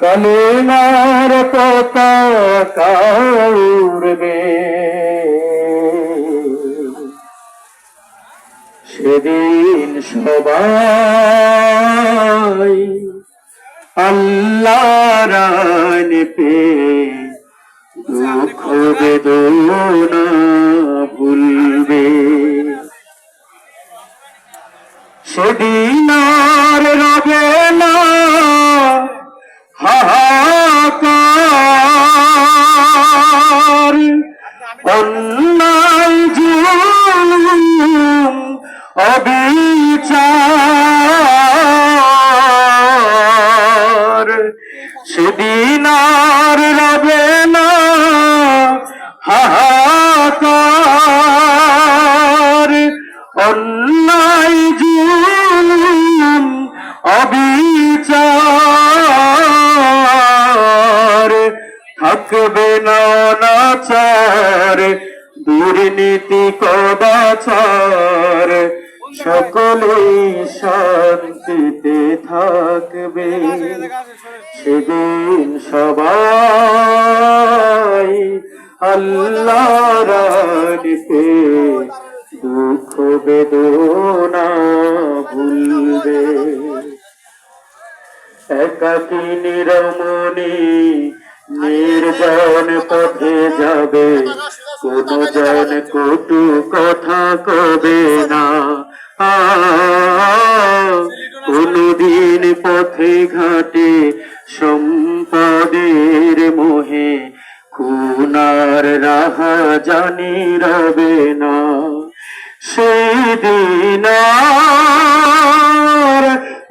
কালিমার পতাকা সেদিন সবাই আল্লাহ পে দুঃখ বেদনা সেদিন আর রবে না। হাহাকার। অন্যায় দুর্নীতি কদাচার সকলেই শান্তিতে থাকবে। সেদিন সবাই আল্লাহ রানিতে দুঃখ বেদনা ভুলবে। একাকি নিরমণি নির্জন পথে যাবে। কোন জন কটু কথা কবে না। কোনদিন পথে ঘাটে সম্পদের মোহে খুনার রাহা জানি রবে না। সেদিন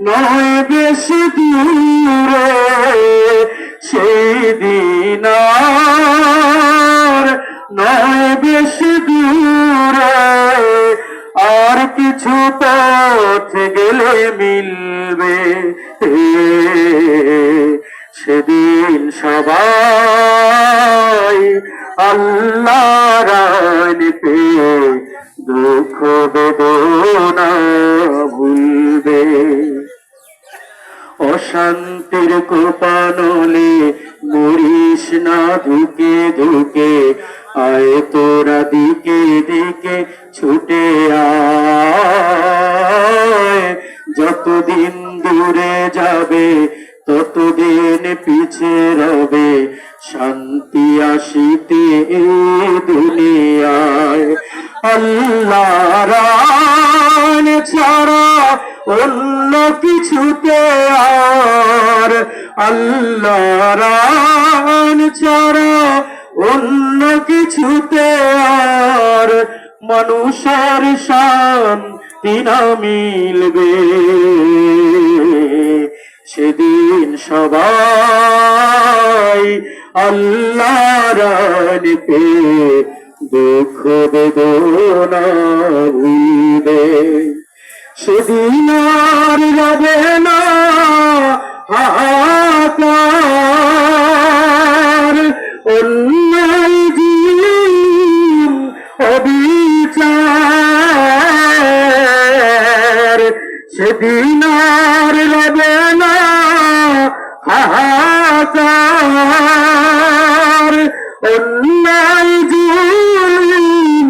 নয় বেশি সেদিন সবাই রানিতে দুঃখ বেদনা ভুলবে। অশান্তির কোপানলে মরিস না ধুকে ধুকে আয় তোরা দিকে দিকে ছুটে আয়। যতদিন দূরে যাবে, ততদিন পিছে রবে, শান্তি আসিতে দুনিয়ায়। আল্লাহ ছাড়া অন্য কিছুতে আর আল্লাহ ছাড়া অন্য কিছুতে আর মানুষের শান্তি না মিলবে। সেদিন সবাই আল্লাহ রানিতে দুঃখ বেদনা ভুলবে। সেদিন আর যাবে না। সেদিন আর রবে না হাহাকার অন্যায় জীবন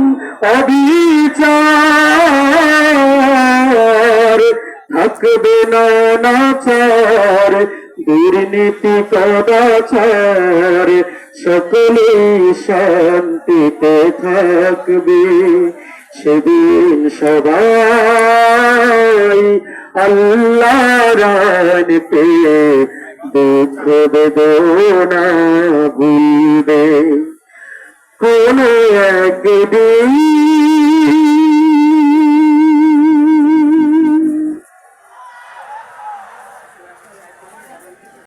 অবিচার। থাকবে না নাচার দুর্নীতি সকলে শান্তিতে থাকবে। সেদিন সবাই আল্লাহ পেয়ে দুঃখ বেদনা ভুলবে। কোন একদিন